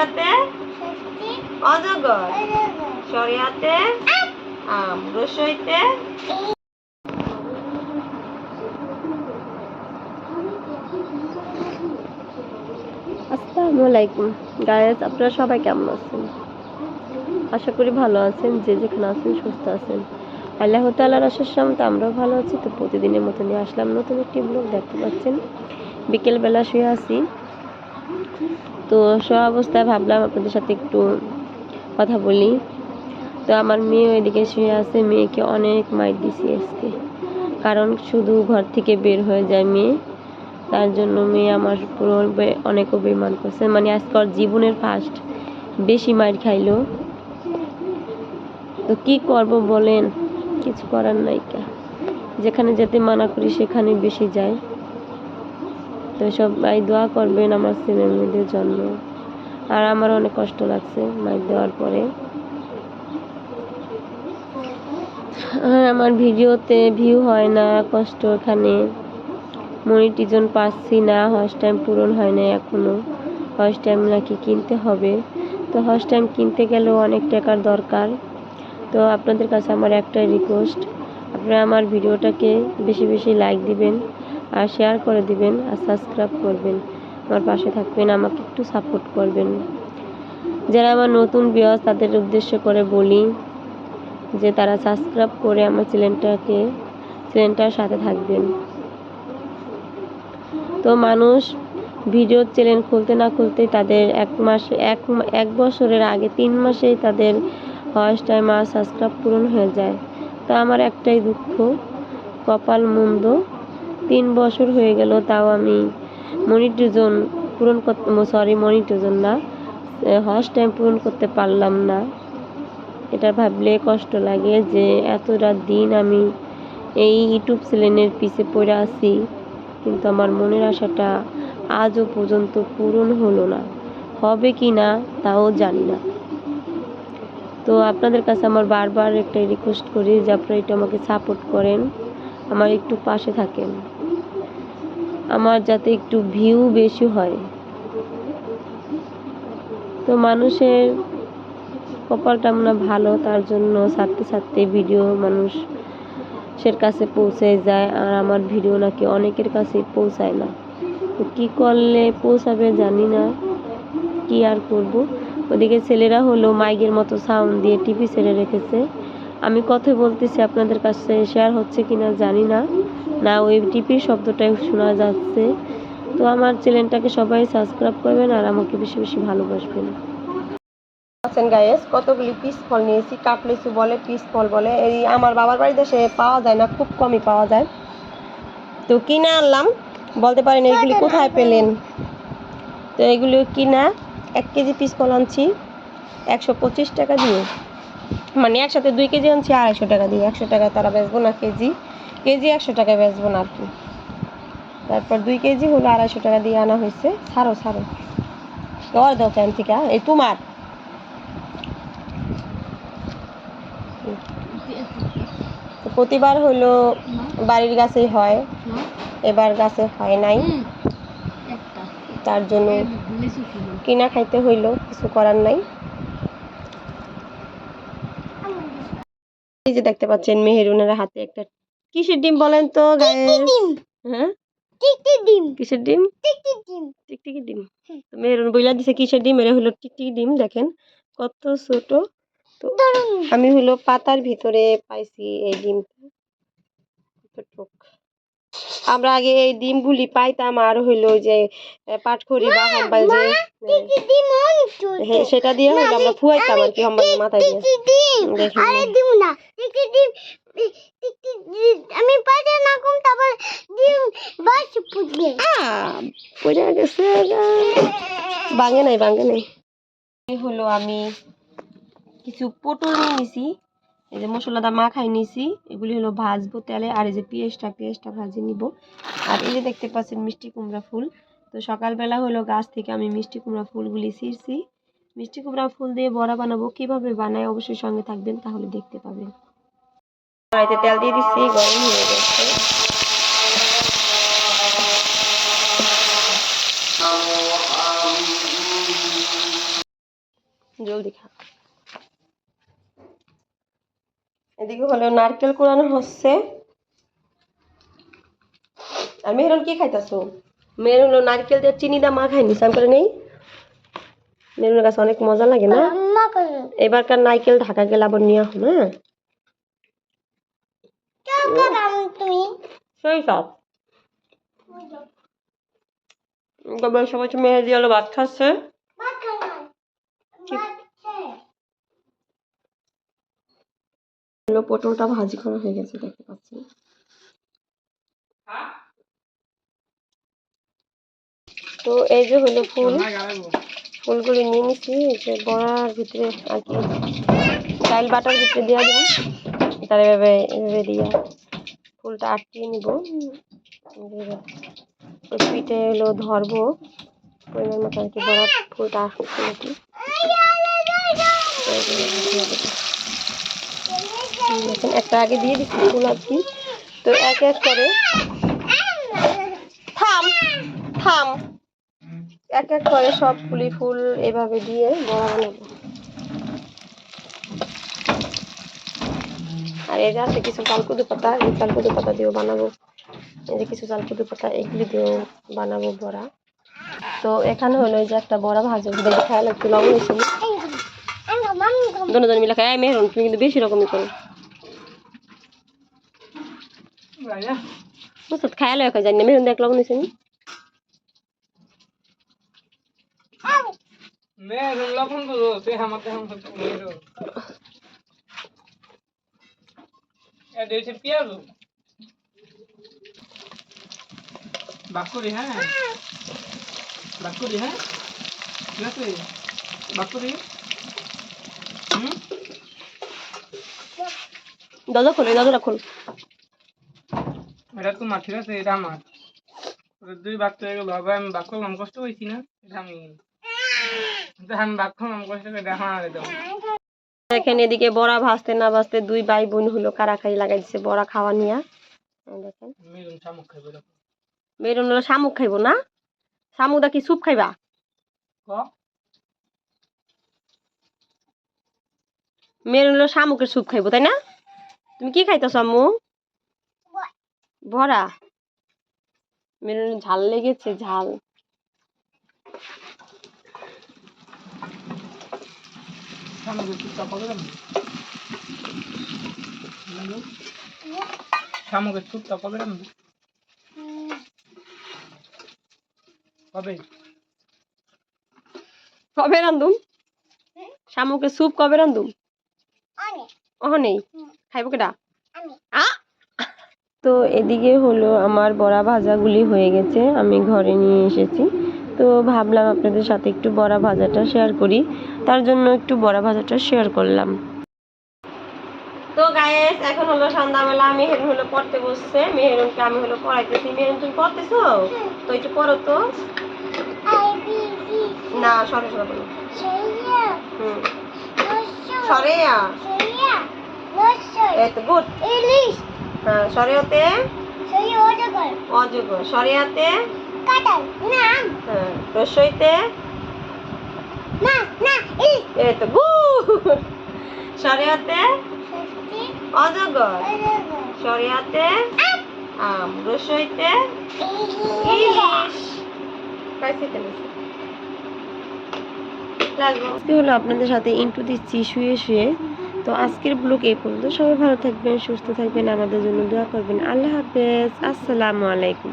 শরিয়াতে অজগর। শরিয়াতে আম। রসইতে? আসসালামু আলাইকুম। গায়েস আপনারা সবাই কেমন আছেন? আশা করি ভালো আছেন, যে যেখানে আছেন সুস্থ আছেন। আল্লাহ তাল্লাহ আসার সামনে আমরাও ভালো আছি। তো প্রতিদিনের মতো নিয়ে আসলাম নতুন একটি ব্লগ দেখতে পাচ্ছেন? বিকেলবেলা শুয়ে আছি। তো শোয়া অবস্থায় ভাবলাম আপনাদের সাথে একটু কথা বলি। তো আমার মেয়ে ওইদিকে শুয়ে আছে, মেয়েকে অনেক মাইর দিছি আজকে। কারণ শুধু ঘর থেকে বের হয়ে যায় মেয়ে। তার জন্য মেয়ে আমার পুরো অনেক অভিমান করছে। মানে আজকে ওর জীবনের ফার্স্ট বেশি মাইর খাইলো। তো কি করব বলেন? কিছু করার নাই যেখানে যেতে মানা করি সেখানে বেশি যায়। তো সবাই দোয়া করবেন আমার ছেলে মেয়েদের জন্য। আর আমার অনেক কষ্ট লাগছে মাইর দেওয়ার পরে। আর আমার ভিডিওতে ভিউ হয় না, কষ্ট এখানে। মনিটিজন পাচ্ছি না হস টাইম পূরণ হয় না এখনও। হস টাইম নাকি কিনতে হবে। তো হস টাইম কিনতে গেলেও অনেক টাকার দরকার। তো আপনাদের কাছে আমার একটাই রিকোয়েস্ট আপনারা আমার ভিডিওটাকে বেশি বেশি লাইক দিবেন। আর শেয়ার করে দিবেন আর সাবস্ক্রাইব করবেন। আমার পাশে থাকবেন, আমাকে একটু সাপোর্ট করবেন। যারা আমার নতুন বিয়াস তাদের উদ্দেশ্য করে বলি যে তারা সাবস্ক্রাইব করে আমার চ্যানেলটাকে চ্যানেলটার সাথে থাকবেন। তো মানুষ ভিডিও চ্যানেল খুলতে না খুলতেই তাদের এক মাস, এক এক বছরের আগে তিন মাসেই তাদের ফার্স্ট টাইম আর সাবস্ক্রাইব পূরণ হয়ে যায়। তো আমার একটাই দুঃখ, কপাল মন্দ তিন বছর হয়ে গেল, তাও আমি মনিটিজন পূরণ করতে সরি মনিটিজন না ফার্স্ট টাইম পূরণ করতে পারলাম না। এটা ভাবলে কষ্ট লাগে যে এতটা দিন আমি এই ইউটিউব চ্যানেলের পিছে পড়ে আছি, কিন্তু আমার মনের আশাটা আজও পর্যন্ত পূরণ হলো না। হবে কি না, তাও জানি না। তো আপনাদের কাছে আমার বারবার একটা রিকোয়েস্ট করি যে আপনারা একটু আমাকে সাপোর্ট করেন, আমার একটু পাশে থাকেন। আমার যাতে একটু ভিউ বেশি হয়। তো মানুষের কপালটা মনে ভালো, তার জন্য ছাড়তে ছাড়তে ভিডিও মানুষের কাছে পৌঁছে যায়, আর আমার ভিডিও নাকি অনেকের কাছে পৌঁছায় না। তো কী করলে পৌঁছাবে জানি না, কি আর করব? ওদিকে ছেলেরা হলো মাইকের মতো সাউন্ড দিয়ে টিভি ছেড়ে রেখেছে। আমি কথা বলতেছি, আপনাদের কাছে শেয়ার হচ্ছে কিনা জানি না। না, ওই টিভির শব্দটাই শোনা যাচ্ছে। তো আমার চ্যানেলটাকে সবাই সাবস্ক্রাইব করবেন আর আমাকে বেশি বেশি ভালোবাসবেন। আছেন গায়েস কতগুলি পিস ফল নিয়েছি কাপলিচু বলে পিস ফল বলে। এই আমার বাবার বাড়িতে সে পাওয়া যায় না, খুব কমই পাওয়া যায়। তো কিনে আনলাম, বলতে পারেন এইগুলি কোথায় পেলেন? তো এগুলো কিনা এক কেজি পিস ফল আনছি, একশো পঁচিশ টাকা দিয়ে। মানে একসাথে দুই কেজি আনছি, আড়াইশো টাকা দিয়ে। একশো টাকা তারা বেচবো না, কেজি। কেজি একশো টাকায় বেচবো না আর কি। তারপর দুই কেজি হলো আড়াইশো টাকা দিয়ে আনা হয়েছে। ছাড়ো ছাড়ো। দেওয়ার দাও চান থেকে এই তোমার। প্রতিবার হলো বাড়ির গাছেই হয়। এবার গাছে হয় নাই। তার জন্য কিনা খাইতে হইল, কিছু করার নাই। এই যে দেখতে পাচ্ছেন, মেহেরুনের হাতে একটা কিসের ডিম বলেন তো গায়ে হ্যাঁ? কিসের ডিম? টিকটিকি ডিম। তো মেহেরুন বইলা দিছে কিসের ডিম? হলো টিকটিকি ডিম দেখেন। কত ছোট। তো আমি হলো পাতার ভিতরে পাইছি এই ডিমটা। কতটুক। আমরা আগে এই ডিমগুলি পাইতাম আর হইল যে পাটখড়ি বা হাম্বাল যে হ্যাঁ, সেটা দিয়ে হইল আমরা ফুয়াইতাম আর কি হাম্বালের মাথায় দিয়ে। দেখেন। আমি পাইতে না কম তারপর ডিম বাস পড়ে গেছে। ভাঙে নাই ভাঙে নাই। এই হলো আমি কিছু পটল নিয়ে নিছি এই যে মশলাটা মাখাই নিছি এগুলি হলো ভাজবো তেলে আর এই যে পেঁয়াজটা পেঁয়াজটা ভাজি নিব। আর এই যে দেখতে পাচ্ছেন মিষ্টি কুমড়া ফুল তো সকালবেলা হলো গাছ থেকে আমি মিষ্টি কুমড়া ফুলগুলি ছিঁড়ছি। মিষ্টি কুমড়া ফুল দিয়ে বড়া বানাবো কীভাবে বানায় অবশ্যই সঙ্গে থাকবেন তাহলে দেখতে পাবেন। কড়াইতে তেল দিয়ে দিচ্ছি গরম হয়ে গেছে। জলদি খা। এদিকে হলো নারকেল কোরানো হচ্ছে। আর মেহরুন কি খাইতাছো? মেহরুন হলো নারকেল দিয়ে চিনি দা মা খাইনি সাম করে নেই। মেহরুনের কাছে অনেক মজা লাগে না? এবারকার নারকেল ঢাকা গেলে আবার নিয়ে হ্যাঁ? তুমি সেই সব। তবে সবাই তো মেহেদি আলো ভাত খাচ্ছে। পটলটা ভাজি করা হয়ে গেছে দেখতে পাচ্ছি। তো এই যে হলো ফুল। ফুলগুলি নিয়ে নিচ্ছি যে বড়ার ভিতরে আর কি চাইল বাটার ভিতরে দেওয়া দেবো তার এভাবে এভাবে দিয়ে ফুলটা আটকিয়ে নিব। পিঠে হলো ধরবো। পরিমাণ মতো আর কি বড়া ফুলটা আসছে নাকি একটা আগে দিয়ে দিচ্ছি ফুল আর কি। তো এক এক করে। থাম থাম। এক এক করে সব ফুলি ফুল এভাবে দিয়ে বড় বানাবো। আর যে আছে কিছু চালকুদু পাতা এই চালকুদু পাতা দিয়েও বানাবো। এই যে কিছু চালকুদু পাতা এগুলি দিয়েও বানাবো বড়া। তো এখানে হলো যে একটা বড়া ভাজা দেখে খেয়াল একটু লবণ মামি দোনো মিলে খাই মেহরুন তুমি কিন্তু বেশি রকমই করো। বুঝছ খায়াল হয়ে জানি না মেহরুন দেখ লবণ এসে মেরুন লবণগুলো তুই আমাকে মেরুন এটা হচ্ছে পেঁয়াজ। বাকুরি হ্যাঁ? বাকুরি হ্যাঁ? আছে? বাকুরি? হুম? দাদা খোলো দাদাটা খোল। এটা তোমার ঠিক আছে এটা আমার। দুই বাক হয়ে গেল আবার আমি বাক করলাম কষ্ট হয়েছি না এটা আমি আমি বাক করলাম কষ্ট করে দেখা দেবো দেখেন এদিকে বড়া ভাজতে না ভাজতে দুই ভাই বোন হলো কারাকারি লাগাই দিছে বড়া খাওয়া নিয়া। দেখেন। মেরুন হলো শামুক খাইবো না? শামুকদা কি স্যুপ খাইবা? মেরুন হলো শামুকের স্যুপ খাইবো তাই না? তুমি কি খাইতেছ আম্মু? বড়া। মেরুন ঝাল লেগেছে ঝাল। চুপটা কবে দেবেন শামুকের চুপটা কবে দেবেন কবে কবে রান্ধুম শামুকের স্যুপ কবে রান্ধুম অনেক। ওহ নেই খাইবো কেটা আ! তো এদিকে হলো আমার বড়া ভাজাগুলি হয়ে গেছে আমি ঘরে নিয়ে এসেছি। তো ভাবলাম আপনাদের সাথে একটু বড়া ভাজাটা শেয়ার করি। তার জন্য একটু বড়া ভাজাটা শেয়ার করলাম। তো গায়েস এখন হলো সন্ধ্যাবেলা মেহেরুন হলো পড়তে বসছে। মেহেরুনকে আমি হলো পড়াইতেছি। মেহেরুন তুমি পড়তেছো? তো একটু পড়ো তো। না সরে সরে বলো। সেইয়া হুম। রসো সরে আ সেইয়া রসো এই তো গুড। হ্যাঁ সরে হতে সেই অজগর। অযোগ্য কাটাল। নাম হ্যাঁ রসইতে? না না ইলিশ এই তো সরিয়াতে? অজগর। আম। রসইতে? ইলিশ। আজকে হলো আপনাদের সাথে ইন্টু দিচ্ছি শুয়ে শুয়ে। তো আজকের ব্লগ এই পর্যন্ত। সবাই ভালো থাকবেন সুস্থ থাকবেন। আমাদের জন্য দোয়া করবেন। আল্লাহ হাফেজ। আসসালামু আলাইকুম।